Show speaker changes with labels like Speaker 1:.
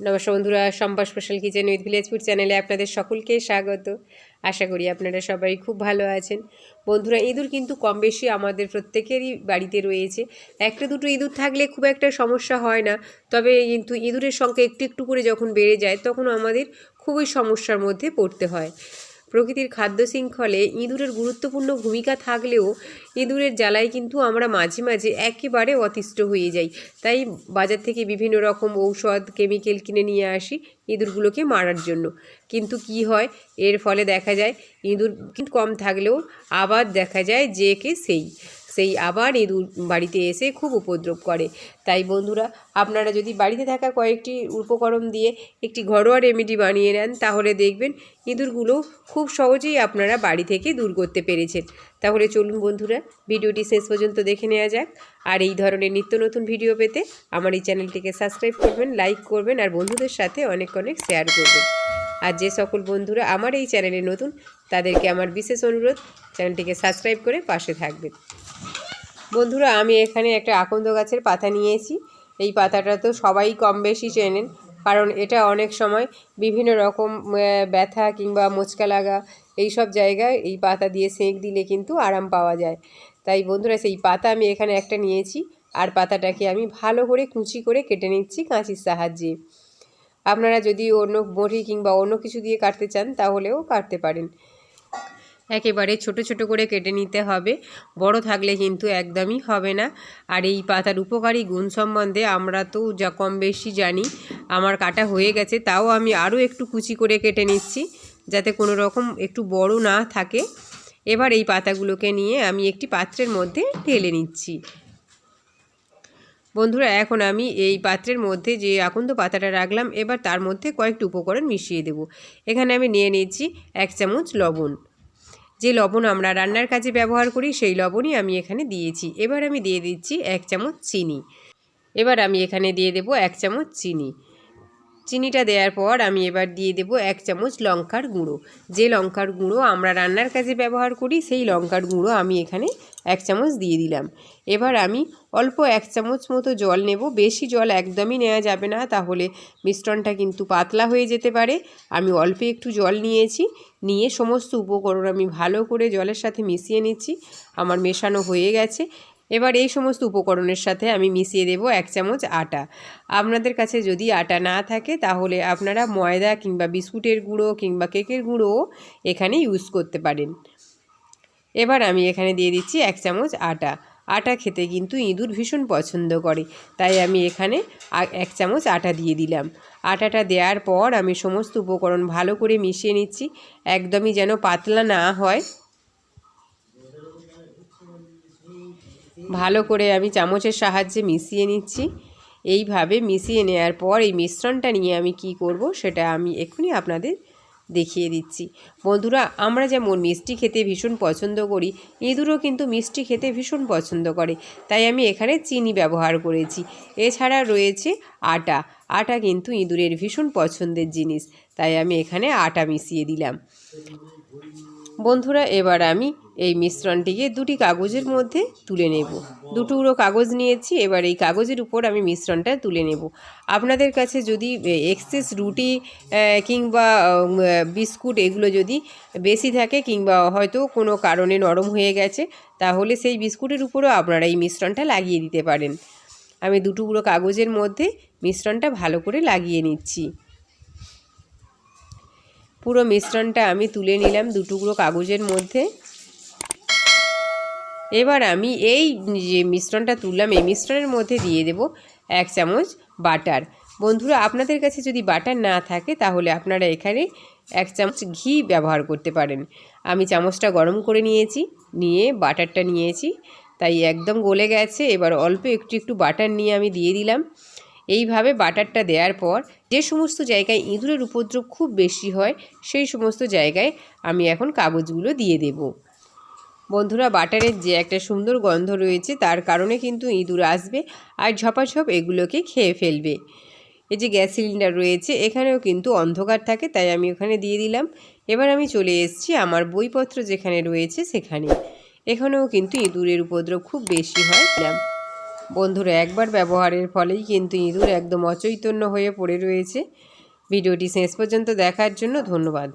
Speaker 1: নমস্কার বন্ধুরা Sampa special kitchen with ভিলেজপুর চ্যানেলে আপনাদের সকলকে স্বাগত। আশা করি আপনারা সবাই খুব ভালো আছেন। বন্ধুরা, ইঁদুর কিন্তু কম বেশি আমাদের প্রত্যেকেরই বাড়িতে রয়েছে। একটা দুটো ইঁদুর থাকলে খুব একটা সমস্যা হয় না, তবে কিন্তু ইঁদুরের সংখ্যা একটু একটু করে যখন বেড়ে যায়, তখন আমাদের খুবই সমস্যার মধ্যে পড়তে হয়। প্রকৃতির খাদ্য শৃঙ্খলে ইঁদুরের গুরুত্বপূর্ণ ভূমিকা থাকলেও ইঁদুরের জ্বালায় কিন্তু আমরা মাঝে মাঝে একেবারে অতিষ্ঠ হয়ে যাই। তাই বাজার থেকে বিভিন্ন রকম ঔষধ, কেমিক্যাল কিনে নিয়ে আসি ইঁদুরগুলোকে মারার জন্য। কিন্তু কি হয়? এর ফলে দেখা যায় ইঁদুর কিন্তু কম থাকলেও আবার দেখা যায় যে কে সেই। সেই আবার ইঁদুর বাড়িতে এসে খুব উপদ্রব করে। তাই বন্ধুরা, আপনারা যদি বাড়িতে থাকা কয়েকটি উপকরণ দিয়ে একটি ঘরোয়া রেমেডি বানিয়ে নেন, তাহলে দেখবেন ইঁদুরগুলো খুব সহজেই আপনারা বাড়ি থেকে দূর করতে পেরেছেন। তাহলে চলুন বন্ধুরা, ভিডিওটি শেষ পর্যন্ত দেখে নেওয়া যাক। আর এই ধরনের নিত্য নতুন ভিডিও পেতে আমার এই চ্যানেলটিকে সাবস্ক্রাইব করবেন, লাইক করবেন আর বন্ধুদের সাথে অনেক অনেক শেয়ার করবেন। আর যে সকল বন্ধুরা আমার এই চ্যানেলে নতুন, তাদেরকে আমার বিশেষ অনুরোধ, চ্যানেলটিকে সাবস্ক্রাইব করে পাশে থাকবেন। বন্ধুরা, আমি এখানে একটা আকন্দ গাছের পাতা নিয়েছি। এই পাতাটা তো সবাই কম বেশি চেনেন, কারণ এটা অনেক সময় বিভিন্ন রকম ব্যথা কিংবা মোচকা লাগা এই সব জায়গায় এই পাতা দিয়ে সেঁক দিলে কিন্তু আরাম পাওয়া যায়। তাই বন্ধুরা, সেই পাতা আমি এখানে একটা নিয়েছি আর পাতাটাকে আমি ভালো করে কুচি করে কেটে নিচ্ছি কাঁচির সাহায্যে। আপনারা যদি অন্য বড়ি কিংবা অন্য কিছু দিয়ে কাটতে চান, তাহলেও কাটতে পারেন। একেবারে ছোট ছোট করে কেটে নিতে হবে। বড় থাকলে কিন্তু একদমই হবে না। আর এই পাতার উপকারী গুণ সম্বন্ধে আমরা তো যা কম বেশি জানি, আমার কাটা হয়ে গেছে, তাও আমি আরও একটু কুচি করে কেটে নিচ্ছি, যাতে কোনো রকম একটু বড় না থাকে। এবার এই পাতাগুলোকে নিয়ে আমি একটি পাত্রের মধ্যে ঢেলে নিচ্ছি। বন্ধুরা, এখন আমি এই পাত্রের মধ্যে যে আকন্দ পাতাটা রাখলাম, এবার তার মধ্যে কয়েকটি উপকরণ মিশিয়ে দেব। এখানে আমি নিয়ে নিচ্ছি এক চামচ লবণ। যে লবণ আমরা রান্নার কাজে ব্যবহার করি, সেই লবণই আমি এখানে দিয়েছি। এবার আমি দিয়ে দিচ্ছি এক চামচ চিনি। এবার আমি এখানে দিয়ে দেব এক চামচ চিনি। চিনিটা দেওয়ার পর আমি এবার দিয়ে দেব এক চামচ লঙ্কার গুঁড়ো। যে লঙ্কার গুঁড়ো আমরা রান্নার কাজে ব্যবহার করি, সেই লঙ্কার গুঁড়ো আমি এখানে এক চামচ দিয়ে দিলাম। এবার আমি অল্প এক চামচ মতো জল নেব। বেশি জল একদমই নেওয়া যাবে না, তাহলে মিশ্রণটা কিন্তু পাতলা হয়ে যেতে পারে। আমি অল্প একটু জল নিয়েছি, নিয়ে সমস্ত উপকরণ আমি ভালো করে জলের সাথে মিশিয়ে নিচ্ছি। আমার মেশানো হয়ে গেছে। এবার এই সমস্ত উপকরণের সাথে আমি মিশিয়ে দেব এক চামচ আটা। আপনাদের কাছে যদি আটা না থাকে, তাহলে আপনারা ময়দা কিংবা বিস্কুটের গুঁড়ো কিংবা কেকের গুঁড়ো এখানে ইউজ করতে পারেন। এবার আমি এখানে দিয়ে দিচ্ছি এক চামচ আটা। আটা খেতে কিন্তু ইঁদুর ভীষণ পছন্দ করে, তাই আমি এখানে এক চামচ আটা দিয়ে দিলাম। আটাটা দেওয়ার পর আমি সমস্ত উপকরণ ভালো করে মিশিয়ে নিচ্ছি, একদমই যেন পাতলা না হয়। ভালো করে আমি চামচের সাহায্যে মিশিয়ে নিচ্ছি। এইভাবে মিশিয়ে নেওয়ার পর এই মিশ্রণটা নিয়ে আমি কি করব সেটা আমি এক্ষুনি আপনাদের দেখিয়ে দিচ্ছি। বন্ধুরা, আমরা যেমন মিষ্টি খেতে ভীষণ পছন্দ করি, ইঁদুরও কিন্তু মিষ্টি খেতে ভীষণ পছন্দ করে। তাই আমি এখানে চিনি ব্যবহার করেছি। এছাড়া রয়েছে আটা। আটা কিন্তু ইঁদুরের ভীষণ পছন্দের জিনিস। তাই আমি এখানে আটা মিশিয়ে দিলাম। বন্ধুরা, এবার আমি এই মিশ্রণটিকে দুটি কাগজের মধ্যে তুলে নেব। দুটুকরো কাগজ নিয়েছি, এবার এই কাগজের উপর আমি মিশ্রণটা তুলে নেব। আপনাদের কাছে যদি এক্সেস রুটি কিংবা বিস্কুট এগুলো যদি বেশি থাকে, কিংবা হয়তো কোনো কারণে নরম হয়ে গেছে, তাহলে সেই বিস্কুটের উপরও আপনারা এই মিশ্রণটা লাগিয়ে দিতে পারেন। আমি দুটুকরো কাগজের মধ্যে মিশ্রণটা ভালো করে লাগিয়ে নিচ্ছি। পুরো মিশ্রণটা আমি তুলে নিলাম দুটুকরো কাগজের মধ্যে। এবার আমি এই যে মিশ্রণটা তুললাম, এই মিশ্রণের মধ্যে দিয়ে দেব এক চামচ বাটার। বন্ধুরা, আপনাদের কাছে যদি বাটার না থাকে, তাহলে আপনারা এখানে এক চামচ ঘি ব্যবহার করতে পারেন। আমি চামচটা গরম করে নিয়েছি, নিয়ে বাটারটা নিয়েছি। তাই একদম গলে গেছে। এবার অল্প একটু একটু বাটার নিয়ে আমি দিয়ে দিলাম। এইভাবে বাটারটা দেওয়ার পর যে সমস্ত জায়গায় ইঁদুরের উপদ্রব খুব বেশি হয়, সেই সমস্ত জায়গায় আমি এখন কাগজগুলো দিয়ে দেবো। বন্ধুরা, বাটারের যে একটা সুন্দর গন্ধ রয়েছে, তার কারণে কিন্তু ইঁদুর আসবে আর ঝপাঝপ এগুলোকে খেয়ে ফেলবে। এই যে গ্যাস সিলিন্ডার রয়েছে, এখানেও কিন্তু অন্ধকার থাকে, তাই আমি ওখানে দিয়ে দিলাম। এবার আমি চলে এসেছি আমার বইপত্র যেখানে রয়েছে, সেখানে। এখানেও কিন্তু ইঁদুরের উপদ্রব খুব বেশি হয় বন্ধুরা, একবার ব্যবহারের ফলেই কিন্তু ইঁদুর একদম অচৈতন্য হয়ে পড়ে রয়েছে। ভিডিওটি শেষ পর্যন্ত দেখার জন্য ধন্যবাদ।